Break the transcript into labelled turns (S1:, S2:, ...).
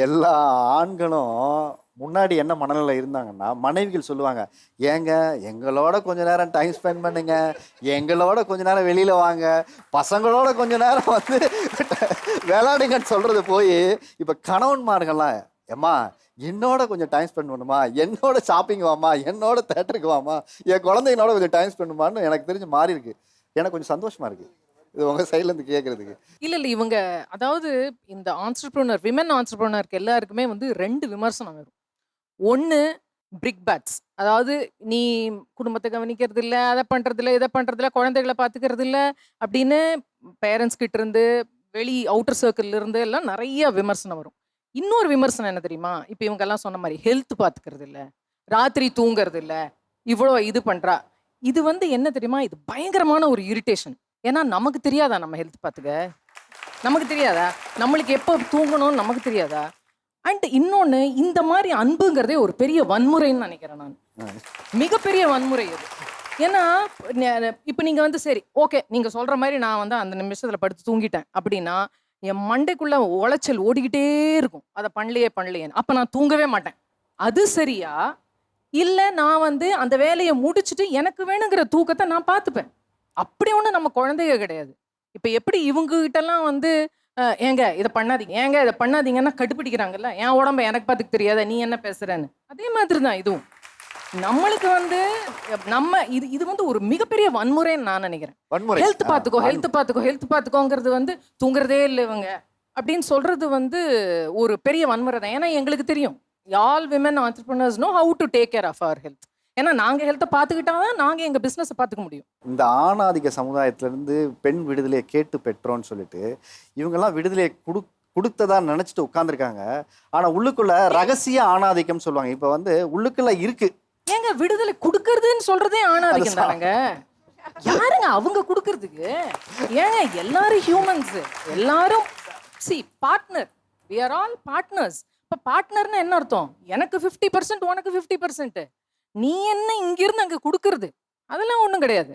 S1: எல்லா ஆண்களும் முன்னாடி என்ன மனநிலை இருந்தாங்கன்னா மனைவிகள் சொல்லுவாங்க ஏங்க எங்களோட கொஞ்ச நேரம் டைம் ஸ்பெண்ட் பண்ணுங்க எங்களோட கொஞ்ச நேரம் வெளியில வாங்க பசங்களோட கொஞ்ச நேரம் வந்து விளையாடுங்கன்னு சொல்றது போய் இப்ப கணவன்மார்கள்லாம் ஏம்மா என்னோட கொஞ்சம் டைம் ஸ்பெண்ட் பண்ணுமா என்னோட ஷாப்பிங் வாமா என்னோட தேட்டருக்கு வாமா என் குழந்தைங்களோட கொஞ்சம் டைம் ஸ்பெண்ட் பண்ணுமான்னு எனக்கு தெரிஞ்சு மாறி இருக்கு எனக்கு கொஞ்சம் சந்தோஷமா இருக்கு. இது உங்க சைட்ல இருந்து கேட்கறதுக்கு
S2: இல்ல இல்ல இவங்க அதாவது இந்த ஆண்டர்பிரினர் விமன் ஆண்டர்பிரினருக்கு எல்லாருக்குமே வந்து ரெண்டு விமர்சனம் வரும். ஒன்று பிரிக் பேட்ஸ் அதாவது நீ குடும்பத்தை கவனிக்கிறது இல்ல அதை பண்றது இல்ல இதை பண்றது இல்ல குழந்தைகளை பாத்துக்கிறது இல்ல அப்படின்னு பேரண்ட்ஸ் கிட்ட இருந்து வெளி அவுட்டர் சர்க்கிள்ல இருந்து எல்லாம் நிறைய விமர்சனம் வரும். இன்னொரு விமர்சனம் என்ன தெரியுமா? இப்போ இவங்க எல்லாம் சொன்ன மாதிரி ஹெல்த் பாத்துக்கிறது இல்ல ராத்திரி தூங்குறது இல்ல இவ்வளோ இது பண்றா. இது வந்து என்ன தெரியுமா? இது பயங்கரமான ஒரு இரிட்டேஷன் ஏன்னா நமக்கு தெரியாதா நம்ம ஹெல்த் பார்த்துக்க நமக்கு தெரியாதா? நம்மளுக்கு எப்போ தூங்கணும்னு நமக்கு தெரியாதா? அண்ட் இன்னொன்று இந்த மாதிரி அன்புங்கிறதே ஒரு பெரிய வன்முறைன்னு நினைக்கிறேன் நான். மிகப்பெரிய வன்முறை அது ஏன்னா இப்போ நீங்கள் வந்து சரி ஓகே நீங்கள் சொல்கிற மாதிரி நான் வந்து அந்த நிமிஷத்தில் படுத்து தூங்கிட்டேன் அப்படின்னா என் மண்டைக்குள்ள உளைச்சல் ஓடிக்கிட்டே இருக்கும். அதை பண்ணலையே பண்ணலையேன்னு. அப்போ நான் தூங்கவே மாட்டேன். அது சரியா? இல்லை நான் வந்து அந்த வேலையை முடிச்சுட்டு எனக்கு வேணுங்கிற தூக்கத்தை நான் பார்த்துப்பேன் அப்படி ஒன்றும் நம்ம குழந்தைங்க கிடையாது. இப்போ எப்படி இவங்க கிட்டலாம் வந்து ஏங்க இதை பண்ணாதீங்க ஏங்க இதை பண்ணாதீங்கன்னா கட்டுப்பிடிக்கிறாங்கல்ல என் உடம்ப எனக்கு பார்த்துக்க தெரியாத? நீ என்ன பேசுறேன்னு? அதே மாதிரி தான் இதுவும். நம்மளுக்கு வந்து நம்ம இது இது வந்து ஒரு மிகப்பெரிய வன்முறைன்னு நான் நினைக்கிறேன்.
S1: வன்முறை.
S2: ஹெல்த் பார்த்துக்கோ ஹெல்த் பார்த்துக்கோ ஹெல்த் பார்த்துக்கோங்கிறது வந்து தூங்குறதே இல்லை இவங்க. அப்படின்னு சொல்றது வந்து ஒரு பெரிய வன்முறை தான். ஏன்னா எங்களுக்கு தெரியும் all women entrepreneurs know how to take care of our health ஏன்னா நாங்க ஹெல்த்தை பார்த்துக்கிட்டா தான் நாங்க எங்க பிசினஸை பார்த்துக்க முடியும்.
S1: இந்த ஆணாதிக்க சமுதாயத்திலேருந்து பெண் விடுதலையை கேட்டு பெற்றோன்னு சொல்லிட்டு இவங்கெல்லாம் விடுதலையை கொடு கொடுத்ததா நினைச்சிட்டு உட்காந்துருக்காங்க ஆனா உள்ளுக்குள்ள ரகசிய ஆணாதிக்கம் சொல்லுவாங்க. இப்ப வந்து உள்ளுக்குள்ள இருக்கு.
S2: ஏங்க விடுதலை கொடுக்கறதுன்னு சொல்றதே ஆணாதிக்கம் தானங்க? யாருங்க அவங்க கொடுக்கறதுக்கு? ஏங்க எல்லாரும் ஹியூமன்ஸ் எல்லாரும் C partner we are all partners இப்போ பார்ட்னர்னு என்ன அர்த்தம்? எனக்கு ஃபிஃப்டி பர்சன்ட் உனக்கு ஃபிஃப்டி பர்சன்ட் நீ என்ன இங்கிருந்து அங்கே கொடுக்கறது? அதெல்லாம் ஒன்றும் கிடையாது.